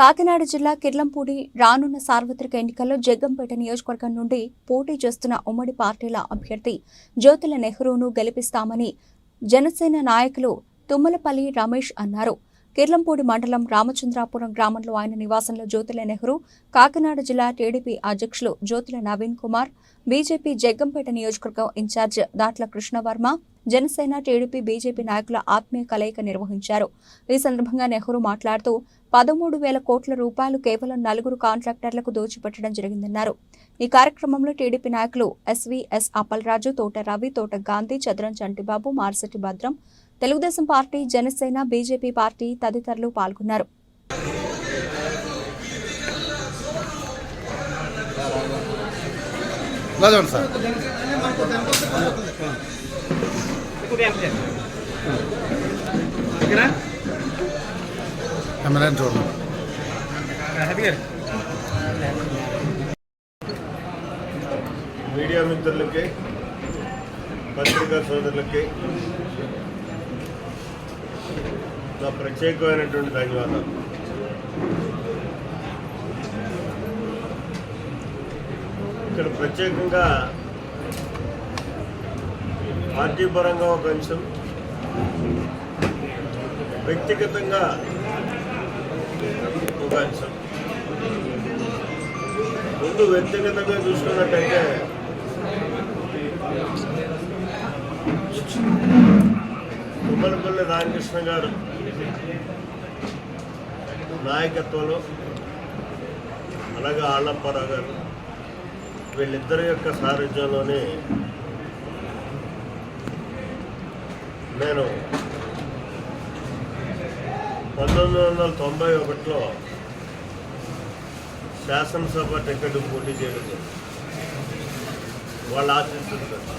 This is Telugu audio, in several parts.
కాకినాడ జిల్లా కిర్లంపూడి రానున్న సార్వత్రిక ఎన్నికల్లో జగ్గంపేట నియోజకవర్గం నుండి పోటీ చేస్తున్న ఉమ్మడి పార్టీల అభ్యర్థి జ్యోతుల నెహ్రూను గెలిపిస్తామని జనసేన నాయకులు తుమ్మలపల్లి రమేష్ అన్నారు. కిర్లంపూడి మండలం రామచంద్రాపురం గ్రామంలో ఆయన నివాసంలో జ్యోతుల నెహ్రూ కాకినాడ జిల్లా టీడీపీ అధ్యక్షులు జ్యోతుల నవీన్ కుమార్ బీజేపీ జగ్గంపేట నియోజకవర్గం in charge Datla Krishnavarma Janasena TDP BJP నాయకుల ఆత్మీయ కలయిక నిర్వహించారు. ఈ సందర్భంగా నెహ్రూ మాట్లాడుతూ పదమూడు వేల కోట్ల రూపాయలు కేవలం నలుగురు కాంట్రాక్టర్లకు దోచిపెట్టడం జరిగిందన్నారు. ఈ కార్యక్రమంలో టీడీపీ నాయకులు ఎస్వీఎస్ అప్పలరాజు తోట రవి తోట Gandhi Chadaram Chantibabu Marsati Bhadram Telugudesam party Janasena BJP party తదితరులు పాల్గొన్నారు. రాజవండి సార్ ఎమ్మెల్యేని చూడండి మీడియా మిత్రులకి పత్రికా సోదరులకి నా ప్రత్యేకమైనటువంటి ధన్యవాదాలు ఇక్కడ ప్రత్యేకంగా పార్టీ పరంగా ఒక అంశం. వ్యక్తిగతంగా ఒక అంశం. ముందు వ్యక్తిగతంగా చూసుకున్నట్టయితే తుమ్మలపల్లి రామకృష్ణ గారు నాయకత్వంలో అలాగే ఆళ్ళప్పారావు గారు వీళ్ళిద్దరి యొక్క సారథ్యంలోనే నేను పంతొమ్మిది వందల తొంభై ఒకటిలో శాసనసభ టికెట్ పోటీ చేయడం వాళ్ళు ఆశిస్తుంటారు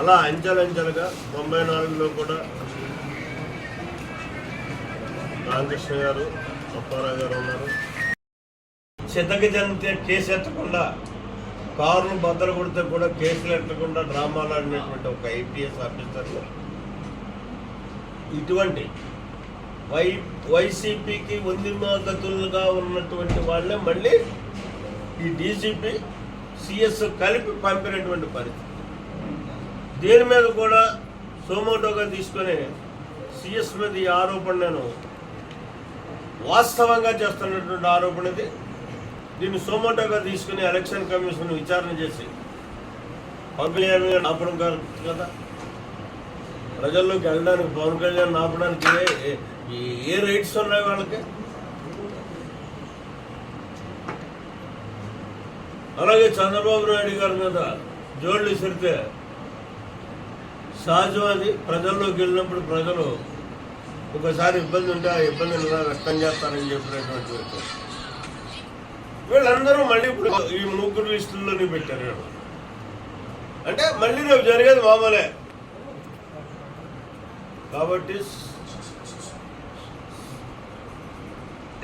అలా అంచెలంచెలుగా తొంభై నాలుగులో కూడా రామకృష్ణ గారు అప్పారావు గారు ఉన్నారు. చితకి జనితే కేసు ఎత్తకుండా కారును బద్దలు కొడితే కూడా కేసులు ఎత్తకుండా డ్రామాలు ఆడినటువంటి ఒక ఐపీఎస్ ఆఫీసర్. ఇటువంటి వై వైసీపీకి వందిమాగతులుగా ఉన్నటువంటి వాళ్ళే మళ్ళీ ఈ డీజీపీ సిఎస్ కలిపి పంపినటువంటి పరిస్థితి. దీని మీద కూడా సోమోటోగా తీసుకొని సిఎస్ మీద ఈ ఆరోపణ నేను వాస్తవంగా చేస్తున్నటువంటి ఆరోపణ ఇది. దీన్ని సోమోటోగా తీసుకుని ఎలక్షన్ కమిషన్ విచారణ చేసి పంపిణీ ఆపడం కాదు కదా? ప్రజల్లోకి వెళ్ళడానికి పవన్ కళ్యాణ్ ఆపడానికి ఏ- ఏ- రైట్స్ ఉన్నాయి వాళ్ళకి? అలాగే చంద్రబాబు నాయుడు గారి మీద జోళ్ళు విసిరితే సహజం అది. ప్రజల్లోకి వెళ్ళినప్పుడు ప్రజలు ఒకసారి ఇబ్బంది ఉంటే ఆ ఇబ్బందిని వ్యక్తం చేస్తారని చెప్పినటువంటి వీళ్ళందరూ మళ్ళీ ఇప్పుడు ఈ ముగ్గురు లిస్టుల్లోనే పెట్టారు అంటే మళ్ళీ రేపు జరిగేది మామూలే. కాబట్టి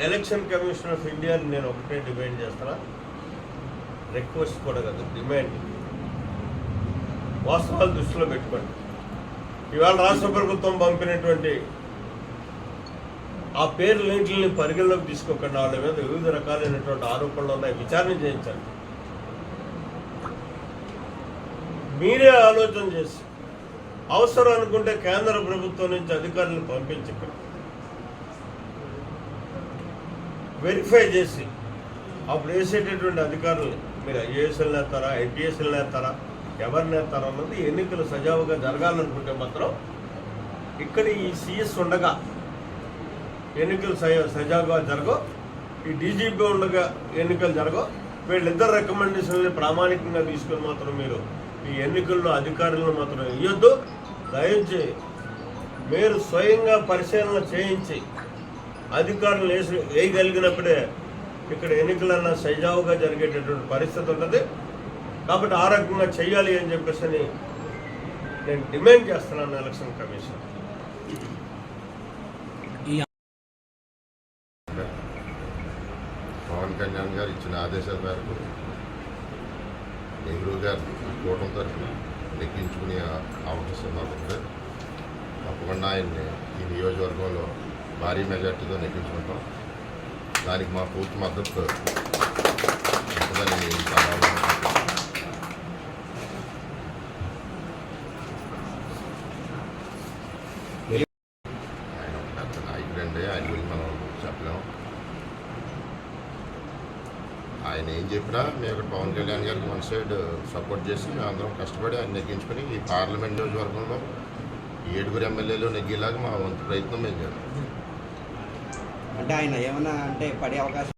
ఎలక్షన్ కమిషన్ ఆఫ్ ఇండియాని నేను ఒకటే డిమాండ్ చేస్తున్నా. రిక్వెస్ట్ కూడా కదా డిమాండ్. వాస్తవాలు దృష్టిలో పెట్టుకోండి. ఇవాళ రాష్ట్ర ప్రభుత్వం పంపినటువంటి ఆ పేర్లన్నింటిని పరిగణలోకి తీసుకోకుండా వాళ్ళ మీద వివిధ రకాలైనటువంటి ఆరోపణలు ఉన్నాయి. విచారణ చేయించండి మీరే ఆలోచన చేసి అవసరం అనుకుంటే కేంద్ర ప్రభుత్వం నుంచి అధికారులను పంపించి వెరిఫై చేసి అప్పుడు వేసేటటువంటి అధికారులు మీరు ఐఏఎస్ఎల్ నేస్తారా ఐపీఎస్ఎల్ నేస్తారా ఎవరు నేస్తారా అన్నది ఎన్నికలు సజావుగా జరగాలనుకుంటే మాత్రం ఇక్కడ ఈ సీఎస్ ఉండగా ఎన్నికలు సజ- సజావుగా జరగవు ఈ డీజీపీ ఉండగా ఎన్నికలు జరగవు వీళ్ళిద్దరు రికమెండేషన్లు ప్రామాణికంగా తీసుకుని మాత్రం మీరు ఈ ఎన్నికల్లో అధికారులను మాత్రం ఇవ్వద్దు దయచేసి మీరు స్వయంగా పరిశీలన చేయించి అధికారులు వేసి వేయగలిగినప్పుడే ఇక్కడ ఎన్నికలన్నా సజావుగా జరిగేటటువంటి పరిస్థితి ఉంటుంది. కాబట్టి ఆ రకంగా చేయాలి అని చెప్పేసి నేను డిమాండ్ చేస్తున్నాను ఎలక్షన్ కమిషన్ పవన్ కళ్యాణ్ గారు ఇచ్చిన ఆదేశాల మేరకు నెహ్రూ గారు కూటమి తరఫున లెక్కించుకునే అవకాశం నాకు తప్పకుండా ఆయన్ని ఈ నియోజకవర్గంలో భారీ మెజార్టీతో నెగ్గించుకుంటాం దానికి మా పూర్తి మద్దతు. ఉంటుందని ఈ సభలో ఆయన ఒక పెద్ద నాయకుడండి ఆయన గురించి మనం చెప్పలేము ఆయన ఏం చెప్పినా మేము ఇక్కడ పవన్ కళ్యాణ్ గారికి వన్ సైడ్ uh, సపోర్ట్ చేసి మేము అందరం కష్టపడి ఆయన నెగ్గించుకొని ఈ పార్లమెంట్ నియోజకవర్గంలో ఏడుగురు ఎమ్మెల్యేలు నెగ్గేలాగా మా వంతు ప్రయత్నం మేము చేస్తాం అంటే ఆయన ఏమైనా అంటే పడే అవకాశం